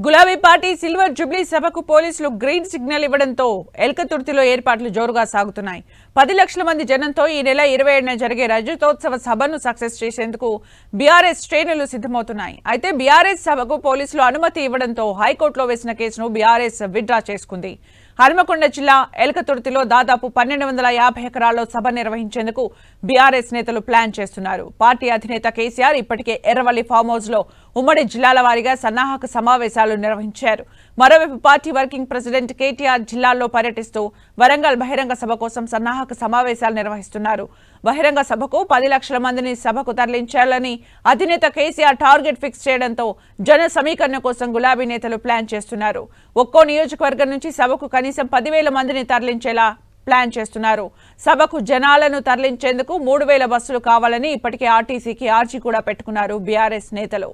గులాబీ party silver Jubilee సభకు పోలీసులు గ్రీన్ సిగ్నల్ ఇవ్వడంతో ఎల్కతుర్తిలో ఏర్పాట్లు జోరుగా సాగుతున్నాయి. పది లక్షల మంది జనంతో ఈ నెల ఇరవై ఏడున జరిగే రజతోత్సవ సభను సక్సెస్ చేసేందుకు బీఆర్ఎస్ శ్రేణులు సిద్ధమవుతున్నాయి. అయితే బీఆర్ఎస్ సభకు పోలీసులు అనుమతి ఇవ్వడంతో హైకోర్టులో వేసిన కేసును బీఆర్ఎస్ విత్డ్రా చేసుకుంది. హనుమకొండ జిల్లా ఎలకతుర్తిలో దాదాపు పన్నెండు వందల యాభై ఎకరాల్లో సభ నిర్వహించేందుకు బీఆర్ఎస్ నేతలు ప్లాన్ చేస్తున్నారు. పార్టీ అధినేత కేసీఆర్ ఇప్పటికే ఎర్రవల్లి ఫామ్ హౌస్లో ఉమ్మడి జిల్లాల వారీగా సన్నాహక సమావేశాలు నిర్వహించారు. మరోవైపు పార్టీ వర్కింగ్ ప్రెసిడెంట్ కేటీఆర్ జిల్లాల్లో పర్యటిస్తూ వరంగల్ బహిరంగ సభ కోసం సన్నాహక సమావేశాలు నిర్వహిస్తున్నారు. బహిరంగ సభకు పది లక్షల మందిని సభకు తరలించాలని అధినేత కేసీఆర్ టార్గెట్ ఫిక్స్ చేయడంతో జన సమీకరణ కోసం గులాబీ నేతలు ప్లాన్ చేస్తున్నారు. ఒక్కో నియోజకవర్గం నుంచి సభకు కనీసం పదివేల మందిని తరలించేలా ప్లాన్ చేస్తున్నారు. సభకు జనాలను తరలించేందుకు మూడు వేల బస్సులు కావాలని ఇప్పటికే ఆర్టీసీకి ఆర్జీ కూడా పెట్టుకున్నారు బీఆర్ఎస్ నేతలు.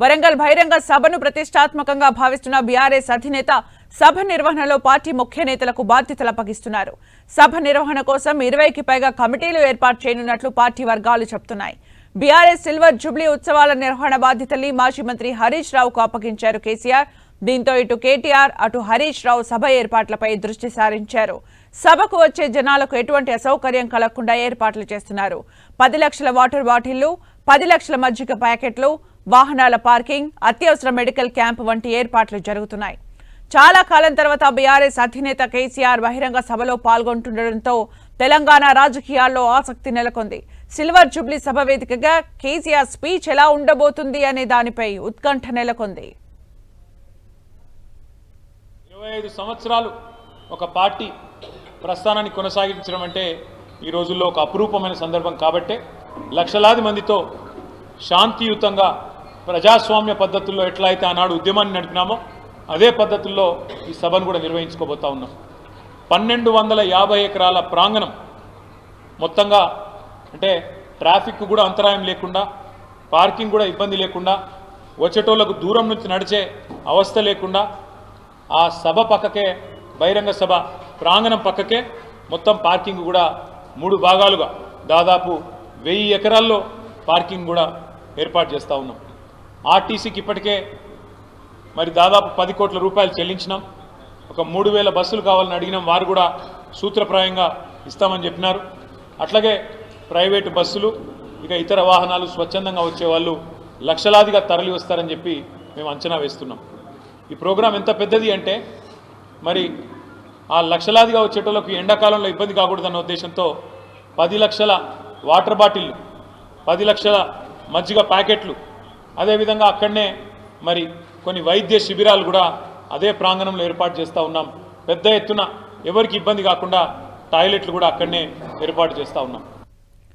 వరంగల్ బహిరంగ సభను ప్రతిష్టాత్మకంగా భావిస్తున్న బీఆర్ఎస్ అధినేత సభ నిర్వహణలో పార్టీ ముఖ్య నేతలకు బాధ్యతలు అప్పగిస్తున్నారు. సభ నిర్వహణ కోసం ఇరవైకి పైగా కమిటీలు ఏర్పాటు చేయనున్నట్లు పార్టీ వర్గాలు చెబుతున్నాయి. బీఆర్ఎస్ సిల్వర్ జూబ్లీ ఉత్సవాల నిర్వహణ బాధ్యతల్ని మాజీ మంత్రి హరీష్ రావుకు అప్పగించారు కేసీఆర్. దీంతో ఇటు కేటీఆర్ అటు హరీష్ రావు సభ ఏర్పాట్లపై దృష్టి సారించారు. సభకు వచ్చే జనాలకు ఎటువంటి అసౌకర్యం కలగకుండా ఏర్పాట్లు చేస్తున్నారు. పది లక్షల వాటర్ బాటిళ్ళు పది లక్షల మజ్జిగ ప్యాకెట్లు వాహనాల పార్కింగ్ అత్యవసర మెడికల్ క్యాంప్ వంటి ఏర్పాట్లు జరుగుతున్నాయి. చాలా కాలం తర్వాత బీఆర్ఎస్ అధినేత కేసీఆర్ బహిరంగ సభలో పాల్గొంటుండటంతో తెలంగాణ రాజకీయాల్లో ఆసక్తి నెలకొంది. సిల్వర్ జూబ్లీ సభ వేదికగా కేసీఆర్ స్పీచ్ ఎలా ఉండబోతుంది అనే దానిపై ఉత్కంఠ నెలకొంది. ఇరవై ఐదు సంవత్సరాలు ఒక పార్టీ ప్రస్థానాన్ని కొనసాగించడం అంటే ఈ రోజుల్లో ఒక అపురూపమైన సందర్భం కాబట్టే లక్షలాది మందితో శాంతియుతంగా ప్రజాస్వామ్య పద్ధతుల్లో ఎట్లా అయితే ఆనాడు ఉద్యమాన్ని నడిపినామో అదే పద్ధతుల్లో ఈ సభను కూడా నిర్వహించుకోబోతా ఉన్నాం. పన్నెండు వందల యాభై ఎకరాల ప్రాంగణం మొత్తంగా అంటే ట్రాఫిక్ కూడా అంతరాయం లేకుండా పార్కింగ్ కూడా ఇబ్బంది లేకుండా వచ్చేటోళ్ళకు దూరం నుంచి నడిచే అవస్థ లేకుండా ఆ సభ పక్కకే బహిరంగ సభ ప్రాంగణం పక్కకే మొత్తం పార్కింగ్ కూడా మూడు భాగాలుగా దాదాపు వెయ్యి ఎకరాల్లో పార్కింగ్ కూడా ఏర్పాటు చేస్తూ ఉన్నాం. ఆర్టీసీకి ఇప్పటికే మరి దాదాపు పది కోట్ల రూపాయలు చెల్లించినాం. ఒక మూడు వేల బస్సులు కావాలని అడిగినాం. వారు కూడా సూత్రప్రాయంగా ఇస్తామని చెప్పినారు. అట్లాగే ప్రైవేటు బస్సులు ఇక ఇతర వాహనాలు స్వచ్ఛందంగా వచ్చే వాళ్ళు లక్షలాదిగా తరలి వస్తారని చెప్పి మేము అంచనా వేస్తున్నాం. ఈ ప్రోగ్రాం ఎంత పెద్దది అంటే మరి ఆ లక్షలాదిగా వచ్చేటోళ్ళకు ఎండాకాలంలో ఇబ్బంది కాకూడదన్న ఉద్దేశంతో పది లక్షల వాటర్ బాటిళ్ళు పది లక్షల మజ్జిగ ప్యాకెట్లు అదేవిధంగా అక్కడనే మరి కొన్ని వైద్య శిబిరాలు కూడా అదే ప్రాంగణంలో ఏర్పాటు చేస్తూ ఉన్నాం. పెద్ద ఎత్తున ఎవరికి ఇబ్బంది కాకుండా టాయిలెట్లు కూడా అక్కడనే ఏర్పాటు చేస్తూ ఉన్నాం.